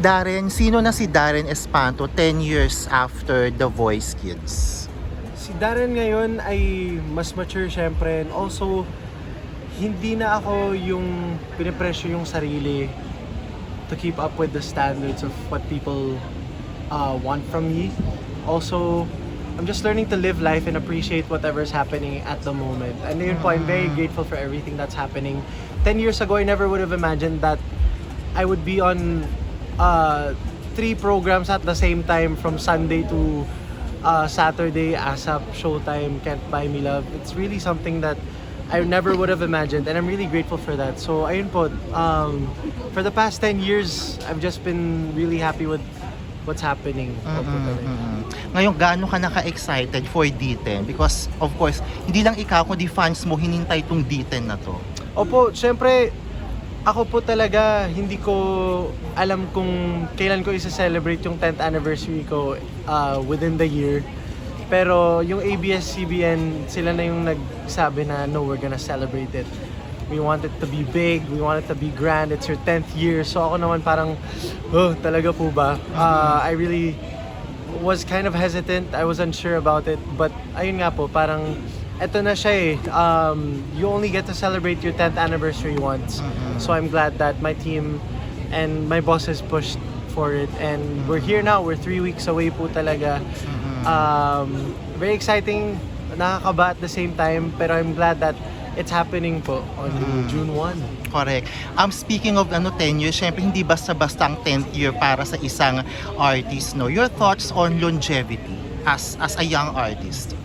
Darren, sino na si Darren Espanto 10 years after The Voice Kids? Si Darren ngayon ay mas mature syempre and also hindi na ako yung pinipressure yung sarili to keep up with the standards of what people uh, want from me. Also, I'm just learning to live life and appreciate whatever's happening at the moment. And yun po, I'm very grateful for everything that's happening. 10 years ago, I never would have imagined that I would be on uh, three programs at the same time from Sunday to uh, Saturday, ASAP, Showtime, Can't Buy Me Love. It's really something that I never would have imagined and I'm really grateful for that. So ayun po, um, for the past 10 years, I've just been really happy with what's happening. Talaga. Mm-mm. Ngayon, gaano ka naka-excited for D10? Because, of course, hindi lang ikaw, kundi fans mo, hinintay tong D10 na to. Opo, syempre, ako po talaga, hindi ko alam kung kailan ko isa-celebrate yung 10th anniversary ko uh, within the year. Pero yung ABS-CBN, sila na yung nagsabi na, no, we're gonna celebrate it. We want it to be big, we want it to be grand, it's your 10th year. So ako naman parang, oh, talaga po ba? Uh, I really was kind of hesitant, I was unsure about it. But ayun nga po, parang eto na siya eh. Um, you only get to celebrate your 10th anniversary once. So I'm glad that my team and my bosses pushed for it. And we're here now. We're three weeks away po talaga. Um, very exciting. Nakakaba at the same time. Pero I'm glad that it's happening po on June 1. Correct. Um, speaking of ano, 10 years, syempre hindi basta-basta ang 10th year para sa isang artist, no? Your thoughts on longevity as as a young artist?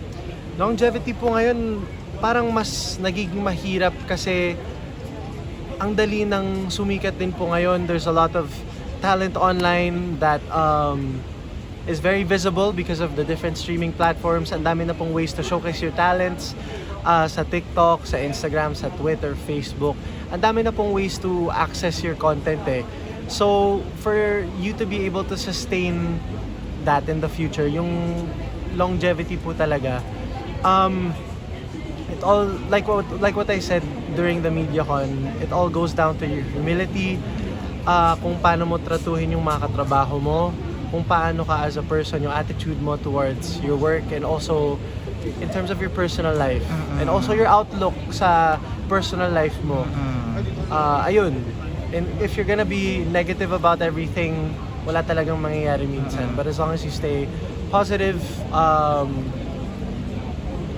Longevity po ngayon, parang mas nagiging mahirap kasi ang dali ng sumikat din po ngayon. There's a lot of talent online that um, is very visible because of the different streaming platforms. Ang dami na pong ways to showcase your talents uh, sa TikTok, sa Instagram, sa Twitter, Facebook. Ang dami na pong ways to access your content eh. So, for you to be able to sustain that in the future, yung longevity po talaga, um, it all like what like what I said during the MediaCon, it all goes down to your humility, uh, kung paano mo tratuhin yung mga katrabaho mo, kung paano ka as a person, yung attitude mo towards your work and also in terms of your personal life and also your outlook sa personal life mo. Uh, ayun. And if you're gonna be negative about everything, wala talagang mangyayari minsan. But as long as you stay positive, um,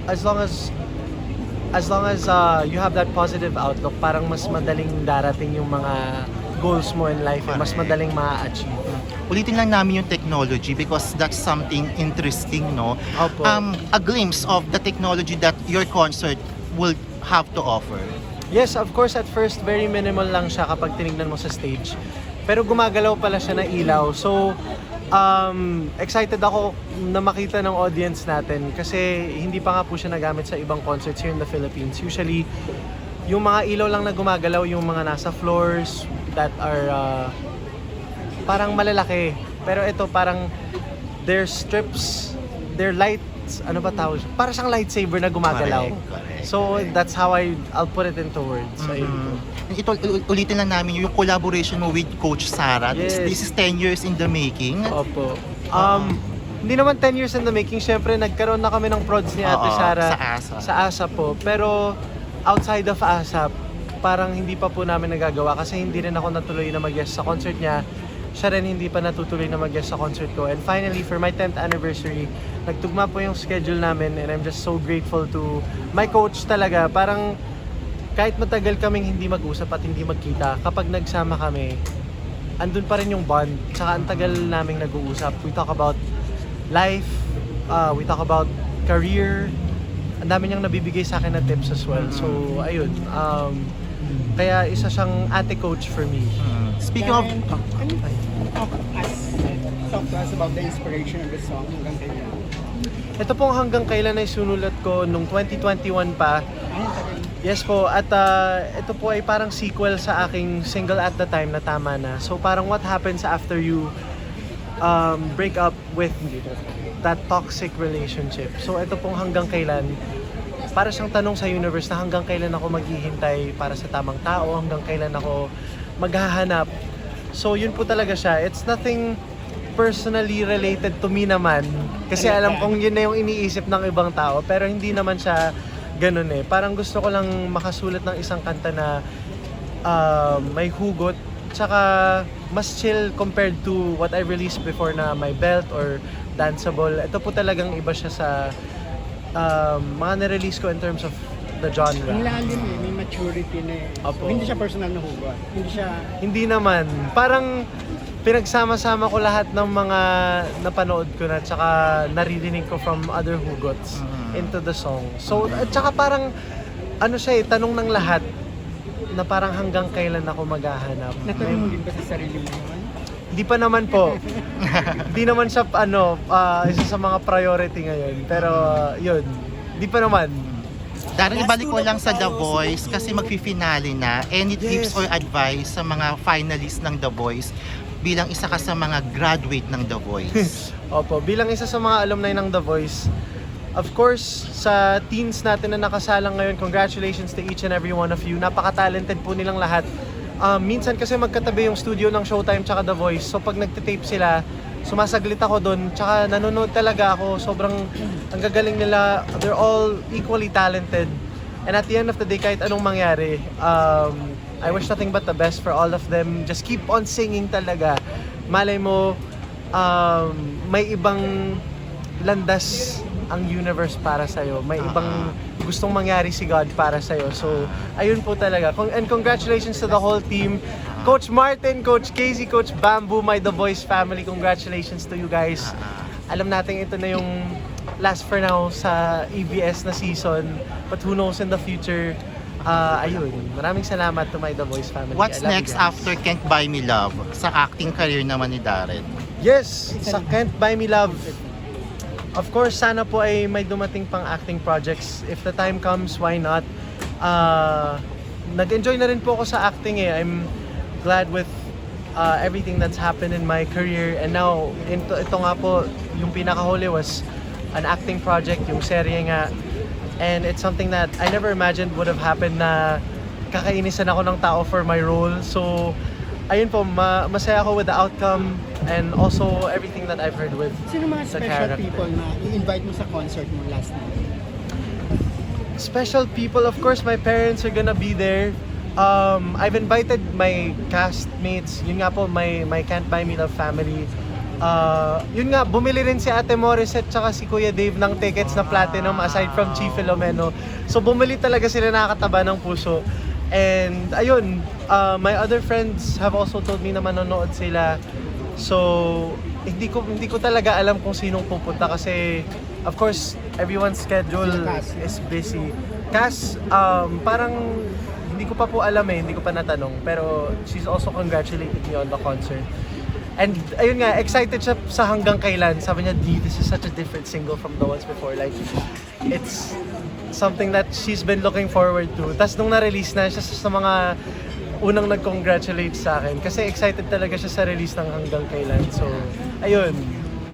as long as as long as uh, you have that positive outlook, parang mas madaling darating yung mga goals mo in life, eh, mas Correct. madaling ma-achieve. Ulitin lang namin yung technology because that's something interesting, no? Opo. Um, a glimpse of the technology that your concert will have to offer. Yes, of course, at first, very minimal lang siya kapag tinignan mo sa stage. Pero gumagalaw pala siya na ilaw. So, um, excited ako na makita ng audience natin kasi hindi pa nga po siya nagamit sa ibang concerts here in the Philippines. Usually, yung mga ilaw lang na gumagalaw, yung mga nasa floors that are uh, parang malalaki. Pero ito parang they're strips, they're lights, ano ba tawag? Para siyang lightsaber na gumagalaw. Correct, correct. So that's how I I'll put it into words. So, ayun po. Ito, ul- ulitin lang namin yung collaboration mo with Coach Sarah. This, Yes. this is 10 years in the making. Opo. Um, hindi naman 10 years in the making. Siyempre, nagkaroon na kami ng prods ni Ate Oo, Sara sa ASAP. sa ASAP po. Pero outside of ASAP, parang hindi pa po namin nagagawa kasi hindi rin ako natuloy na mag-guest sa concert niya. Siya rin hindi pa natutuloy na mag-guest sa concert ko. And finally, for my 10th anniversary, nagtugma po yung schedule namin and I'm just so grateful to my coach talaga. Parang kahit matagal kaming hindi mag-usap at hindi magkita, kapag nagsama kami, andun pa rin yung bond. Tsaka ang tagal naming nag-uusap. We talk about life, uh, we talk about career. Ang dami niyang nabibigay sa akin na tips as well. So, ayun. Um, kaya isa siyang ate coach for me. Mm. Speaking of... Darren, ano ba? Talk us, talk to us about the inspiration of the song hanggang kailan. Ito pong hanggang kailan ay sunulat ko nung 2021 pa. Ay, ang tagal. Yes po, at uh, ito po ay parang sequel sa aking single at the time na tama na. So parang what happens after you um, break up with that toxic relationship. So ito pong hanggang kailan, para siyang tanong sa universe na hanggang kailan ako maghihintay para sa tamang tao, hanggang kailan ako maghahanap. So yun po talaga siya. It's nothing personally related to me naman. Kasi alam kong yun na yung iniisip ng ibang tao. Pero hindi naman siya ganun eh. Parang gusto ko lang makasulat ng isang kanta na uh, may hugot. Tsaka mas chill compared to what I released before na my belt or danceable. Ito po talagang iba siya sa um, mga na-release ko in terms of the genre. Ang lalim eh, may maturity na eh. Opo. So, hindi siya personal na hugot. Hindi siya Hindi naman. Parang pinagsama-sama ko lahat ng mga napanood ko na tsaka naririnig ko from other hugots Mhm. into the song. So, at tsaka parang ano siya eh, tanong ng lahat na parang hanggang kailan ako maghahanap. natanong mo din ba sa sarili mo? Hindi pa naman po. Hindi naman siya ano, ah, isa sa mga priority ngayon. Pero yun, hindi pa naman. Darren, ibalik ko lang sa The Voice kasi magfi-finale na. Any tips Yes. or advice sa mga finalists ng The Voice bilang isa ka sa mga graduate ng The Voice? Opo, bilang isa sa mga alumni ng The Voice, of course, sa teens natin na nakasalang ngayon, congratulations to each and every one of you. Napaka-talented po nilang lahat. Um, minsan kasi magkatabi yung studio ng Showtime tsaka The Voice. So pag nagtitape sila, sumasaglit ako doon. Tsaka nanonood talaga ako. Sobrang ang gagaling nila. They're all equally talented. And at the end of the day, kahit anong mangyari, um, I wish nothing but the best for all of them. Just keep on singing talaga. Malay mo, um, may ibang landas ang universe para sa'yo. May ibang gustong mangyari si God para sa'yo. So, ayun po talaga. And congratulations to the whole team. Coach Martin, Coach Casey, Coach Bamboo, my The Voice family. Congratulations to you guys. Alam natin ito na yung last for now sa EBS na season. But who knows in the future. Ah, ayun. Maraming salamat to my The Voice family. What's next after Can't Buy Me Love sa acting career naman ni Darren? Yes, sa Can't Buy Me Love. Of course, sana po ay may dumating pang acting projects. If the time comes, why not? Uh, nag-enjoy na rin po ako sa acting eh. I'm glad with uh, everything that's happened in my career. And now, ito, ito nga po, yung pinakahuli was an acting project, yung serye nga. And it's something that I never imagined would have happened na kakainisan ako ng tao for my role. So, ayun po, ma- masaya ako with the outcome and also everything that I've heard with Sino mga the special character. people na i-invite mo sa concert mo last night? Special people, of course, my parents are gonna be there. Um, I've invited my castmates, yun nga po, my, my Can't Buy Me Love family. Uh, yun nga, bumili rin si Ate Morissette tsaka si Kuya Dave ng tickets na platinum aside from Chief Filomeno. So bumili talaga sila nakakataba ng puso. And ayun, uh, my other friends have also told me na manonood sila. So hindi ko hindi ko talaga alam kung sinong pupunta kasi of course everyone's schedule is busy. Cass, um, parang hindi ko pa po alam eh, hindi ko pa natanong. Pero she's also congratulated me on the concert. And ayun nga, excited siya sa hanggang kailan. Sabi niya, D, this is such a different single from the ones before. Like, it's something that she's been looking forward to. Tapos nung na-release na siya sa mga unang nag-congratulate sa akin. Kasi excited talaga siya sa release ng hanggang kailan. So, ayun.